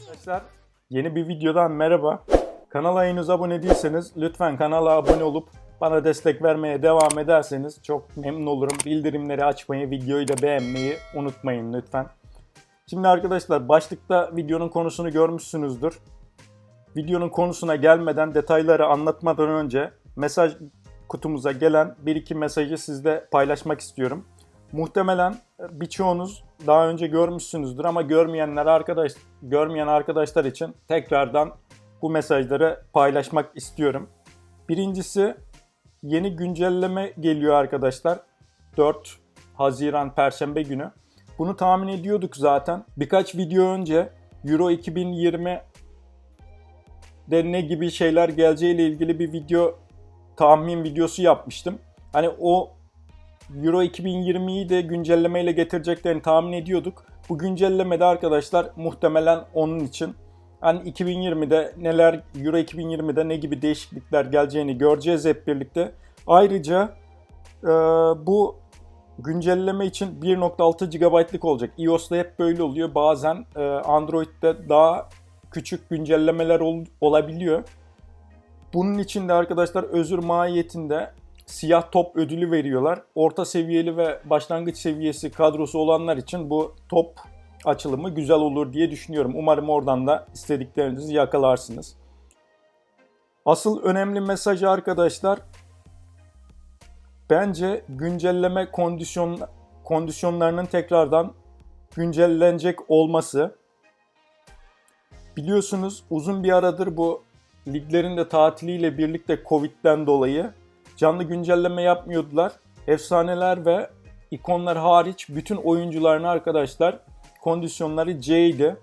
Arkadaşlar yeni bir videodan merhaba. Kanala henüz abone değilseniz lütfen kanala abone olup bana destek vermeye devam ederseniz çok memnun olurum. Bildirimleri açmayı, videoyu da beğenmeyi unutmayın lütfen. Şimdi arkadaşlar başlıkta videonun konusunu görmüşsünüzdür. Videonun konusuna gelmeden detayları anlatmadan önce mesaj kutumuza gelen bir iki mesajı sizle paylaşmak istiyorum. Muhtemelen birçoğunuz daha önce görmüşsünüzdür ama görmeyenler arkadaş görmeyen arkadaşlar için tekrardan bu mesajları paylaşmak istiyorum. Birincisi yeni güncelleme geliyor arkadaşlar. 4 Haziran Perşembe günü. Bunu tahmin ediyorduk zaten. Birkaç video önce Euro 2020 de ne gibi şeyler geleceğiyle ilgili bir video tahmin videosu yapmıştım. Hani o Euro 2020'yi de güncellemeyle getireceklerini tahmin ediyorduk. Bu güncellemede arkadaşlar muhtemelen onun için hani 2020'de neler Euro 2020'de ne gibi değişiklikler geleceğini göreceğiz hep birlikte. Ayrıca e, bu güncelleme için 1.6 GB'lık olacak. iOS'ta hep böyle oluyor. Bazen e, Android'de daha küçük güncellemeler ol, olabiliyor. Bunun için de arkadaşlar özür mahiyetinde siyah top ödülü veriyorlar. Orta seviyeli ve başlangıç seviyesi kadrosu olanlar için bu top açılımı güzel olur diye düşünüyorum. Umarım oradan da istediklerinizi yakalarsınız. Asıl önemli mesaj arkadaşlar bence güncelleme kondisyon kondisyonlarının tekrardan güncellenecek olması. Biliyorsunuz uzun bir aradır bu liglerin de tatiliyle birlikte Covid'den dolayı canlı güncelleme yapmıyordular. Efsaneler ve ikonlar hariç bütün oyuncuların arkadaşlar kondisyonları C'ydi.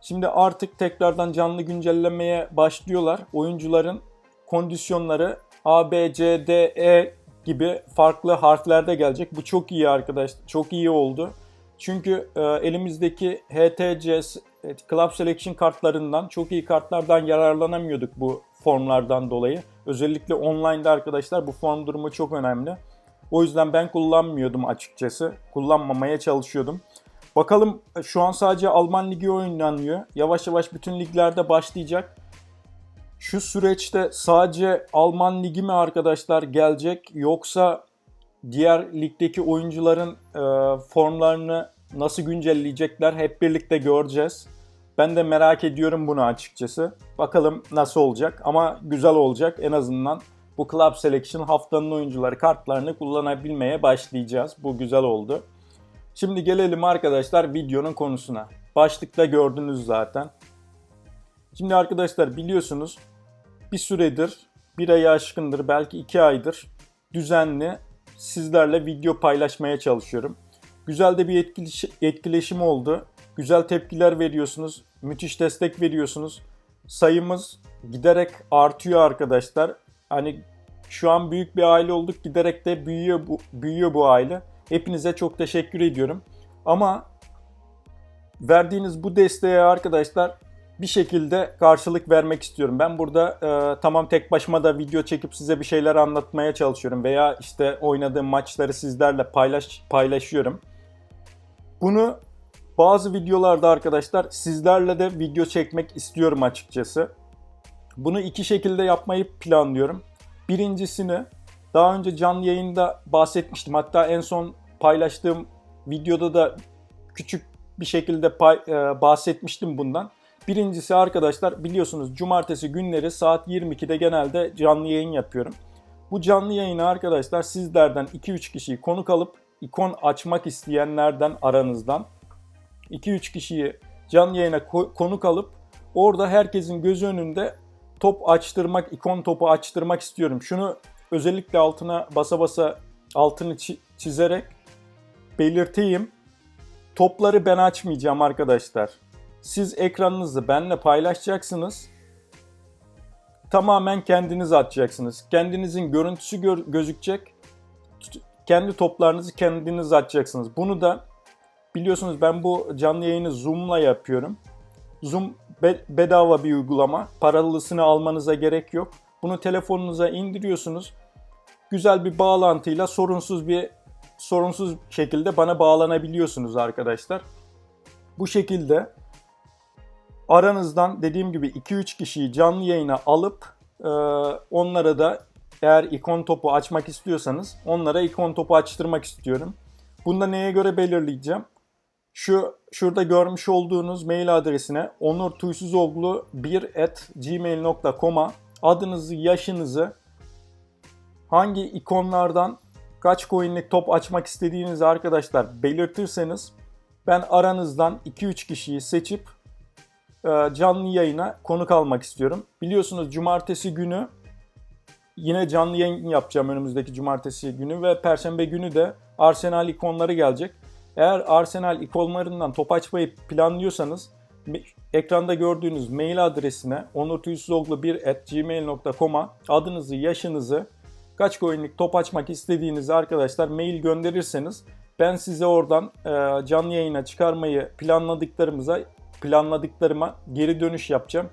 Şimdi artık tekrardan canlı güncellemeye başlıyorlar. Oyuncuların kondisyonları A, B, C, D, E gibi farklı harflerde gelecek. Bu çok iyi arkadaş. Çok iyi oldu. Çünkü e, elimizdeki HTC evet, Club Selection kartlarından, çok iyi kartlardan yararlanamıyorduk bu formlardan dolayı. Özellikle online'da arkadaşlar bu form durumu çok önemli. O yüzden ben kullanmıyordum açıkçası. Kullanmamaya çalışıyordum. Bakalım şu an sadece Alman Ligi oynanıyor. Yavaş yavaş bütün liglerde başlayacak. Şu süreçte sadece Alman Ligi mi arkadaşlar gelecek yoksa diğer ligdeki oyuncuların e, formlarını nasıl güncelleyecekler hep birlikte göreceğiz. Ben de merak ediyorum bunu açıkçası. Bakalım nasıl olacak ama güzel olacak. En azından bu Club Selection haftanın oyuncuları kartlarını kullanabilmeye başlayacağız. Bu güzel oldu. Şimdi gelelim arkadaşlar videonun konusuna. Başlıkta gördünüz zaten. Şimdi arkadaşlar biliyorsunuz bir süredir, bir ayı aşkındır, belki iki aydır düzenli sizlerle video paylaşmaya çalışıyorum. Güzel de bir etkileşim oldu. Güzel tepkiler veriyorsunuz. Müthiş destek veriyorsunuz. Sayımız giderek artıyor arkadaşlar. Hani şu an büyük bir aile olduk. Giderek de büyüyor bu, büyüyor bu aile. Hepinize çok teşekkür ediyorum. Ama verdiğiniz bu desteğe arkadaşlar bir şekilde karşılık vermek istiyorum. Ben burada e, tamam tek başıma da video çekip size bir şeyler anlatmaya çalışıyorum veya işte oynadığım maçları sizlerle paylaş paylaşıyorum. Bunu bazı videolarda arkadaşlar sizlerle de video çekmek istiyorum açıkçası. Bunu iki şekilde yapmayı planlıyorum. Birincisini daha önce canlı yayında bahsetmiştim. Hatta en son paylaştığım videoda da küçük bir şekilde pay, e, bahsetmiştim bundan. Birincisi arkadaşlar biliyorsunuz cumartesi günleri saat 22'de genelde canlı yayın yapıyorum. Bu canlı yayını arkadaşlar sizlerden 2-3 kişiyi konuk alıp ikon açmak isteyenlerden aranızdan 2-3 kişiyi canlı yayına ko- konuk alıp orada herkesin gözü önünde top açtırmak, ikon topu açtırmak istiyorum. Şunu özellikle altına basa basa altını çi- çizerek belirteyim. Topları ben açmayacağım arkadaşlar. Siz ekranınızı benimle paylaşacaksınız. Tamamen kendiniz atacaksınız. Kendinizin görüntüsü gör- gözükecek. Kendi toplarınızı kendiniz atacaksınız. Bunu da biliyorsunuz ben bu canlı yayını Zoom'la yapıyorum. Zoom be- bedava bir uygulama. Paralısını almanıza gerek yok. Bunu telefonunuza indiriyorsunuz. Güzel bir bağlantıyla sorunsuz bir sorunsuz şekilde bana bağlanabiliyorsunuz arkadaşlar. Bu şekilde aranızdan dediğim gibi 2-3 kişiyi canlı yayına alıp e, onlara da eğer ikon topu açmak istiyorsanız onlara ikon topu açtırmak istiyorum. Bunda neye göre belirleyeceğim? Şu şurada görmüş olduğunuz mail adresine onurtuysuzoglu1@gmail.com'a adınızı, yaşınızı, hangi ikonlardan kaç coin'lik top açmak istediğinizi arkadaşlar belirtirseniz ben aranızdan 2-3 kişiyi seçip e, canlı yayına konuk almak istiyorum. Biliyorsunuz cumartesi günü yine canlı yayın yapacağım önümüzdeki cumartesi günü ve perşembe günü de Arsenal ikonları gelecek. Eğer Arsenal ikonlarından top açmayı planlıyorsanız ekranda gördüğünüz mail adresine onurtuysuzoglu1.gmail.com'a adınızı, yaşınızı, kaç coin'lik top açmak istediğinizi arkadaşlar mail gönderirseniz ben size oradan e, canlı yayına çıkarmayı planladıklarımıza planladıklarıma geri dönüş yapacağım.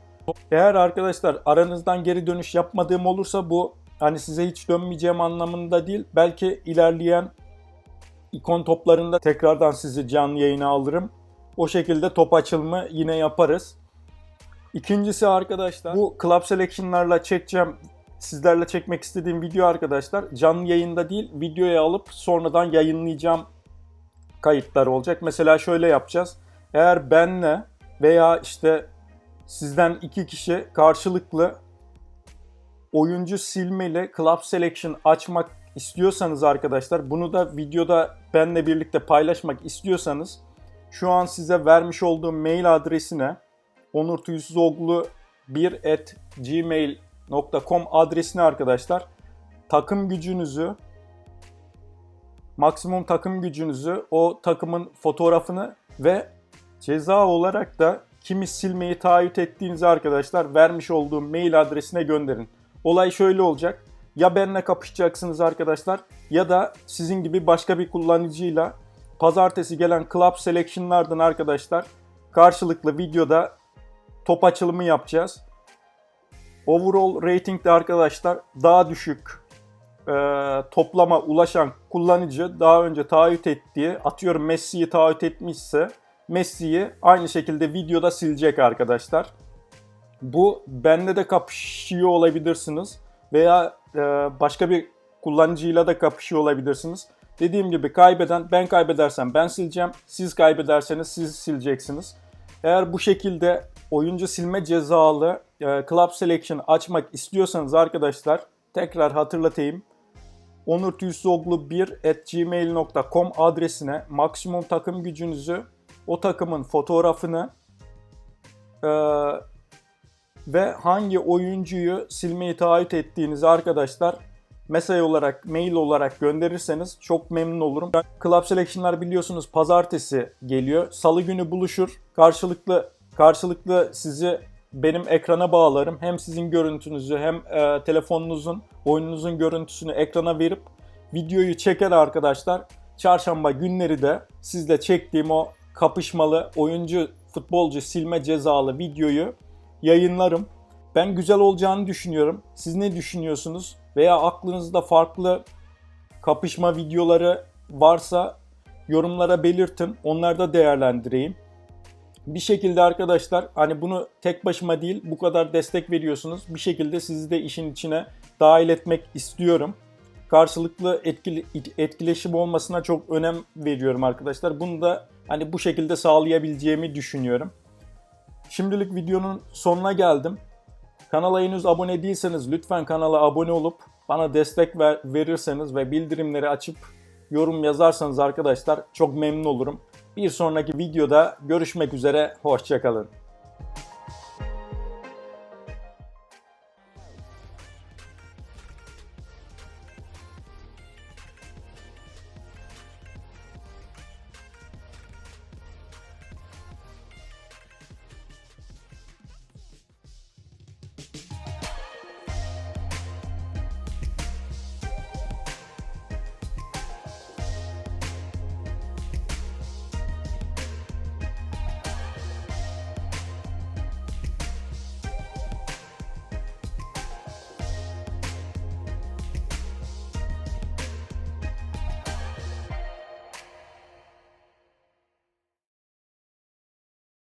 Eğer arkadaşlar aranızdan geri dönüş yapmadığım olursa bu hani size hiç dönmeyeceğim anlamında değil. Belki ilerleyen ikon toplarında tekrardan sizi canlı yayına alırım. O şekilde top açılımı yine yaparız. İkincisi arkadaşlar bu Club Selection'larla çekeceğim sizlerle çekmek istediğim video arkadaşlar canlı yayında değil videoya alıp sonradan yayınlayacağım kayıtlar olacak. Mesela şöyle yapacağız. Eğer benle veya işte sizden iki kişi karşılıklı oyuncu silmeli Club Selection açmak istiyorsanız arkadaşlar bunu da videoda benle birlikte paylaşmak istiyorsanız şu an size vermiş olduğum mail adresine onurtuysuzoglu1 at gmail.com adresine arkadaşlar takım gücünüzü maksimum takım gücünüzü o takımın fotoğrafını ve ceza olarak da kimi silmeyi taahhüt ettiğinizi arkadaşlar vermiş olduğum mail adresine gönderin. Olay şöyle olacak. Ya benimle kapışacaksınız arkadaşlar ya da sizin gibi başka bir kullanıcıyla pazartesi gelen Club Selection'lardan arkadaşlar karşılıklı videoda top açılımı yapacağız. Overall ratingde arkadaşlar daha düşük e, toplama ulaşan kullanıcı daha önce taahhüt ettiği atıyorum Messi'yi taahhüt etmişse Messi'yi aynı şekilde videoda silecek arkadaşlar. Bu bende de kapışıyor olabilirsiniz veya başka bir kullanıcıyla da kapışıyor olabilirsiniz. Dediğim gibi kaybeden ben kaybedersem ben sileceğim. Siz kaybederseniz siz sileceksiniz. Eğer bu şekilde oyuncu silme cezalı e, Club Selection açmak istiyorsanız arkadaşlar tekrar hatırlatayım. onurtuysoglu1 at gmail.com adresine maksimum takım gücünüzü, o takımın fotoğrafını e, ve hangi oyuncuyu silmeyi taahhüt ettiğinizi arkadaşlar mesaj olarak, mail olarak gönderirseniz çok memnun olurum. Club Selection'lar biliyorsunuz pazartesi geliyor. Salı günü buluşur. Karşılıklı karşılıklı sizi benim ekrana bağlarım. Hem sizin görüntünüzü hem e, telefonunuzun, oyununuzun görüntüsünü ekrana verip videoyu çeker arkadaşlar. Çarşamba günleri de sizle çektiğim o kapışmalı oyuncu futbolcu silme cezalı videoyu yayınlarım. Ben güzel olacağını düşünüyorum. Siz ne düşünüyorsunuz? Veya aklınızda farklı kapışma videoları varsa yorumlara belirtin. Onları da değerlendireyim. Bir şekilde arkadaşlar hani bunu tek başıma değil bu kadar destek veriyorsunuz. Bir şekilde sizi de işin içine dahil etmek istiyorum. Karşılıklı etkili, etkileşim olmasına çok önem veriyorum arkadaşlar. Bunu da hani bu şekilde sağlayabileceğimi düşünüyorum. Şimdilik videonun sonuna geldim. Kanala henüz abone değilseniz lütfen kanala abone olup bana destek ver, verirseniz ve bildirimleri açıp yorum yazarsanız arkadaşlar çok memnun olurum. Bir sonraki videoda görüşmek üzere, hoşçakalın.